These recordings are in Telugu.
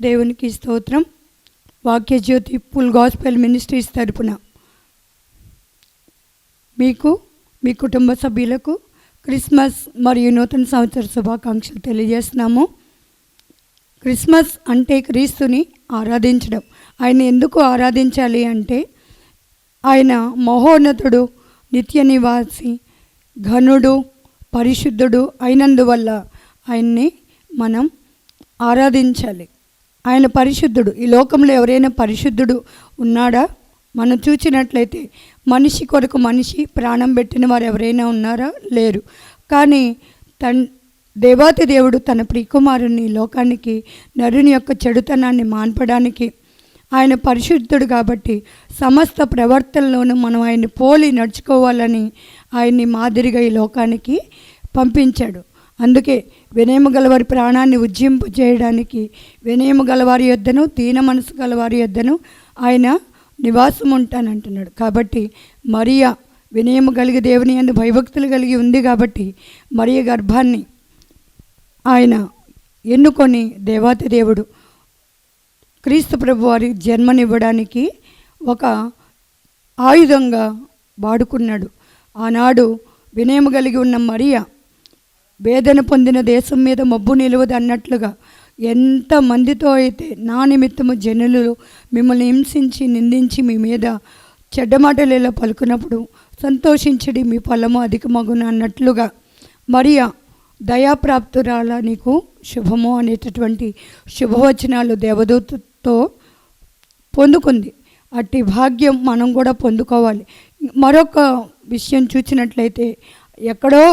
దేవునికి స్తోత్రం. వాక్య జ్యోతి పుల్ గాస్పెల్ మినిస్ట్రీస్ తరపున. మీకు మీ కుటుంబ సభ్యులకు క్రిస్మస్ మరియు నూతన సంవత్సర శుభాకాంక్షలు తెలియజేస్తున్నాము. క్రిస్మస్ అంటే క్రీస్తుని ఆరాధించడం. ఆయన ఎందుకు ఆరాధించాలి అంటే ఆయన మహోన్నతుడు నిత్య నివాసి ఘనుడు పరిశుద్ధుడు అయినందువల్ల ఆయన్ని మనం ఆరాధించాలి. ఆయన పరిశుద్ధుడు. ఈ లోకంలో ఎవరైనా పరిశుద్ధుడు ఉన్నాడా? మనం చూసినట్లయితే మనిషి కొరకు మనిషి ప్రాణం పెట్టిన వారు ఎవరైనా ఉన్నారా? లేరు. కానీ తన్ దేవాతి దేవుడు తన ప్రియకుమారుని ఈ లోకానికి నరుని యొక్క చెడుతనాన్ని మాన్పడానికి ఆయన పరిశుద్ధుడు కాబట్టి సమస్త ప్రవర్తనలోనూ మనం ఆయన్ని పోలి నడుచుకోవాలని ఆయన్ని మాదిరిగా ఈ లోకానికి పంపించాడు. అందుకే వినయము గలవారి ప్రాణాన్ని ఉజ్జింపు చేయడానికి వినయము గలవారి యొద్దను దీన మనసు గలవారి యొద్దను ఆయన నివాసం ఉంటానంటున్నాడు కాబట్టి మరియా వినయము కలిగి దేవుని అందు భయభక్తులు కలిగి ఉంది కాబట్టి మరియ గర్భాన్ని ఆయన ఎన్నుకొని దేవాతి దేవుడు క్రీస్తు ప్రభు వారి జన్మనివ్వడానికి ఒక ఆయుధంగా వాడుకున్నాడు. ఆనాడు వినయము కలిగి ఉన్న మరియా వేదన పొందిన దేశం మీద మబ్బు నిలువదు అన్నట్లుగా ఎంత మందితో అయితే నా నిమిత్తము జనులు మిమ్మల్ని హింసించి నిందించి మీ మీద చెడ్డ మాటలు ఇలా పలుకున్నప్పుడు సంతోషించడి మీ ఫలము అధికమగున అన్నట్లుగా మరియా దయాప్రాప్తురాల నీకు శుభము అనేటటువంటి శుభవచనాలు దేవదూతతో పొందుకుంది. అట్టి భాగ్యం మనం కూడా పొందుకోవాలి. మరొక విషయం చూసినట్లయితే ఎక్కడో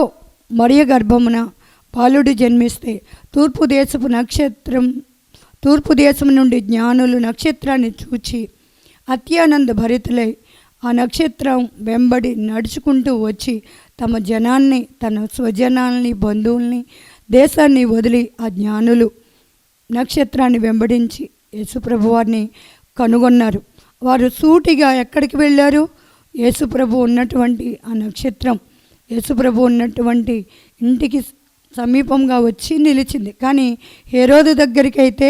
మరియ గర్భమున బాలుడు జన్మిస్తే తూర్పు దేశపు నక్షత్రం తూర్పు దేశం నుండి జ్ఞానులు నక్షత్రాన్ని చూచి అత్యానంద భరితులై ఆ నక్షత్రం వెంబడి నడుచుకుంటూ వచ్చి తమ జనాన్ని తన స్వజనాల్ని బంధువుల్ని దేశాన్ని వదిలి ఆ జ్ఞానులు నక్షత్రాన్ని వెంబడించి యేసుప్రభు వారిని కనుగొన్నారు. వారు సూటిగా ఎక్కడికి వెళ్ళారు? యేసుప్రభు ఉన్నటువంటి ఆ నక్షత్రం యేసుప్రభు ఉన్నటువంటి ఇంటికి సమీపంగా వచ్చి నిలిచింది. కానీ హేరోదు దగ్గరికి అయితే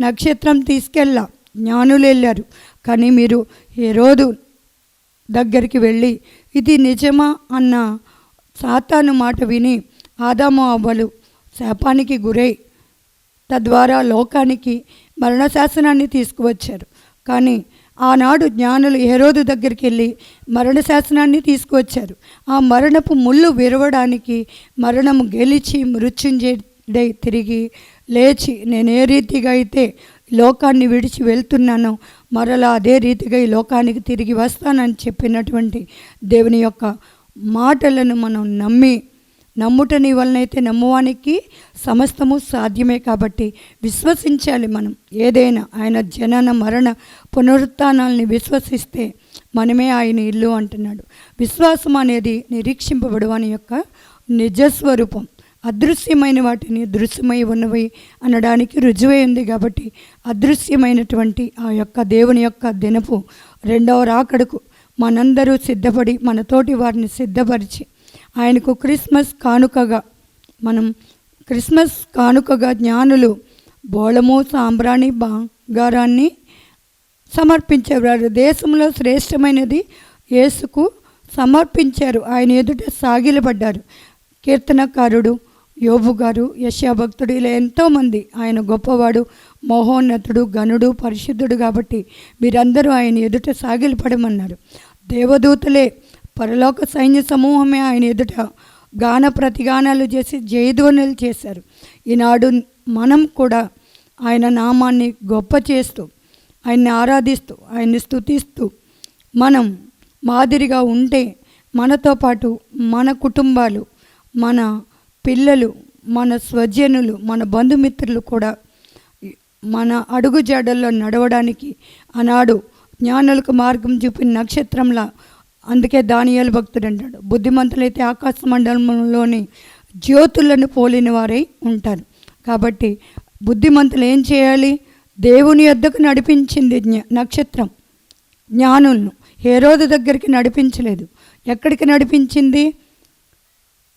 నక్షత్రం తీసుకెళ్ళా జ్ఞానులు వెళ్ళారు. కానీ మీరు హేరోదు దగ్గరికి వెళ్ళి ఇది నిజమా అన్న సాతాను మాట విని ఆదాము అవ్వలు శాపానికి గురై తద్వారా లోకానికి మరణశాసనాన్ని తీసుకువచ్చారు. కానీ ఆనాడు జ్ఞానులు హెరోదు దగ్గరికి వెళ్ళి మరణ శాసనాన్ని తీసుకువచ్చారు. ఆ మరణపు ముళ్ళు విరవడానికి మరణము గెలిచి మృత్యుంజయుడై తిరిగి లేచి నేను ఏ రీతిగా అయితే లోకాన్ని విడిచి వెళ్తున్నానో మరలా అదే రీతిగా ఈ లోకానికి తిరిగి వస్తానని చెప్పినటువంటి దేవుని యొక్క మాటలను మనం నమ్మి నమ్ముట నీ వలనైతే నమ్మువానికి సమస్తము సాధ్యమే కాబట్టి విశ్వసించాలి మనం. ఏదైనా ఆయన జనన మరణ పునరుత్నాల్ని విశ్వసిస్తే మనమే ఆయన ఇల్లు అంటున్నాడు. విశ్వాసం అనేది నిరీక్షింపబడవని యొక్క నిజస్వరూపం. అదృశ్యమైన వాటిని దృశ్యమై ఉన్నవి అనడానికి రుజువై ఉంది కాబట్టి అదృశ్యమైనటువంటి ఆ యొక్క దేవుని యొక్క దినపు రెండవ రాకడకు మనందరూ సిద్ధపడి మన తోటి వారిని సిద్ధపరిచి ఆయనకు క్రిస్మస్ కానుకగా మనం క్రిస్మస్ కానుకగా జ్ఞానులు బోళము సాంబ్రాణి బంగారాన్ని సమర్పించేవారు. దేశంలో శ్రేష్టమైనది యేసుకు సమర్పించారు. ఆయన ఎదుట సాగిలపడ్డారు. కీర్తనకారుడు యోబు గారు యశాభక్తుడు ఇలా ఎంతోమంది. ఆయన గొప్పవాడు మహోన్నతుడు గనుడు పరిశుద్ధుడు కాబట్టి మీరందరూ ఆయన ఎదుట సాగిలపడమన్నారు. దేవదూతలే పరలోక సైన్య సమూహమే ఆయన ఎదుట గాన ప్రతిగానాలు చేసి జయధ్వనులు చేశారు. ఈనాడు మనం కూడా ఆయన నామాన్ని గొప్ప చేస్తూ ఆయన్ని ఆరాధిస్తూ ఆయన్ని స్తుతిస్తూ మనం మాదిరిగా ఉంటే మనతో పాటు మన కుటుంబాలు మన పిల్లలు మన స్వజనులు మన బంధుమిత్రులు కూడా మన అడుగుజాడల్లో నడవడానికి ఆనాడు జ్ఞానులకు మార్గం చూపిన నక్షత్రంలా అందుకే దానియాల భక్తుడు అంటాడు. బుద్ధిమంతులైతే ఆకాశ మండలంలోని జ్యోతులను పోలిన వారై ఉంటారు. కాబట్టి బుద్ధిమంతులు ఏం చేయాలి? దేవుని యొద్దకు నడిపించింది జ్ఞ నక్షత్రం జ్ఞానులను. హేరోదు దగ్గరికి నడిపించలేదు. ఎక్కడికి నడిపించింది?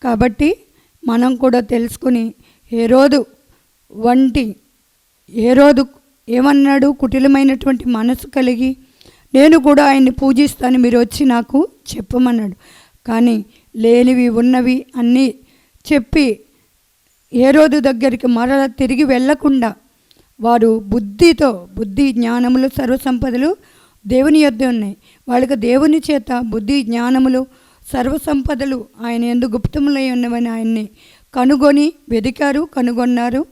కాబట్టి మనం కూడా తెలుసుకుని హేరోదు వంటి హేరోదు ఏమన్నాడు? కుటిలమైనటువంటి మనసు కలిగి నేను కూడా ఆయన్ని పూజిస్తాను మీరు వచ్చి నాకు చెప్పమన్నాడు. కానీ లేనివి ఉన్నవి అన్నీ చెప్పి ఏ రోజు దగ్గరికి మరల తిరిగి వెళ్ళకుండా వారు బుద్ధితో బుద్ధి జ్ఞానములు సర్వసంపదలు దేవుని యొద్ద ఉన్నాయి. వాళ్ళకి దేవుని చేత బుద్ధి జ్ఞానములు సర్వసంపదలు ఆయన ఎందు గుప్తములై ఉన్నవని ఆయన్ని కనుగొని వెదికారు కనుగొన్నారు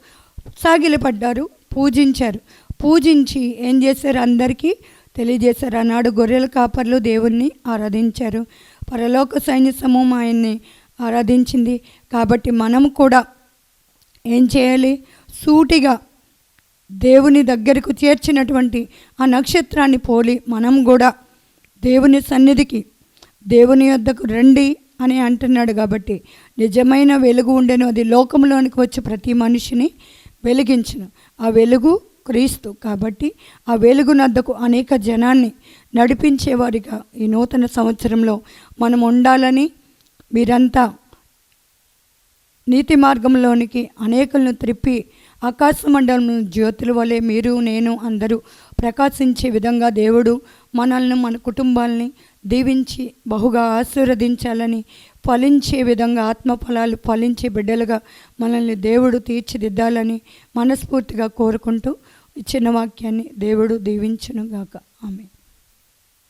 సాగిలపడ్డారు పూజించారు. పూజించి ఏం చేశారు? అందరికీ తెలియజేశారు. ఆనాడు గొర్రెల కాపర్లు దేవుణ్ణి ఆరాధించారు. పరలోక సైన్య సమూహం ఆయన్ని ఆరాధించింది. కాబట్టి మనం కూడా ఏం చేయాలి? సూటిగా దేవుని దగ్గరకు చేర్చినటువంటి ఆ నక్షత్రాన్ని పోలి మనం కూడా దేవుని సన్నిధికి దేవుని యొద్దకు రండి అని అంటున్నాడు. కాబట్టి నిజమైన వెలుగు ఉండెను. అది లోకంలోనికి వచ్చి ప్రతి మనిషిని వెలిగించను. ఆ వెలుగు క్రీస్తు. కాబట్టి ఆ వెలుగునద్దకు అనేక జనాన్ని నడిపించేవారిగా ఈ నూతన సంవత్సరంలో మనం ఉండాలని మీరంతా నీతి మార్గంలోనికి అనేకులను త్రిప్పి ఆకాశ మండలం జ్యోతుల వలె మీరు నేను అందరూ ప్రకాశించే విధంగా దేవుడు మనల్ని మన కుటుంబాలని దీవించి బహుగా ఆశీర్వదించాలని ఫలించే విధంగా ఆత్మఫలాలు ఫలించే బిడ్డలుగా మనల్ని దేవుడు తీర్చిదిద్దాలని మనస్ఫూర్తిగా కోరుకుంటూ ఇచ్చిన వాక్యాన్ని దేవుడు దీవించునుగాక. ఆమె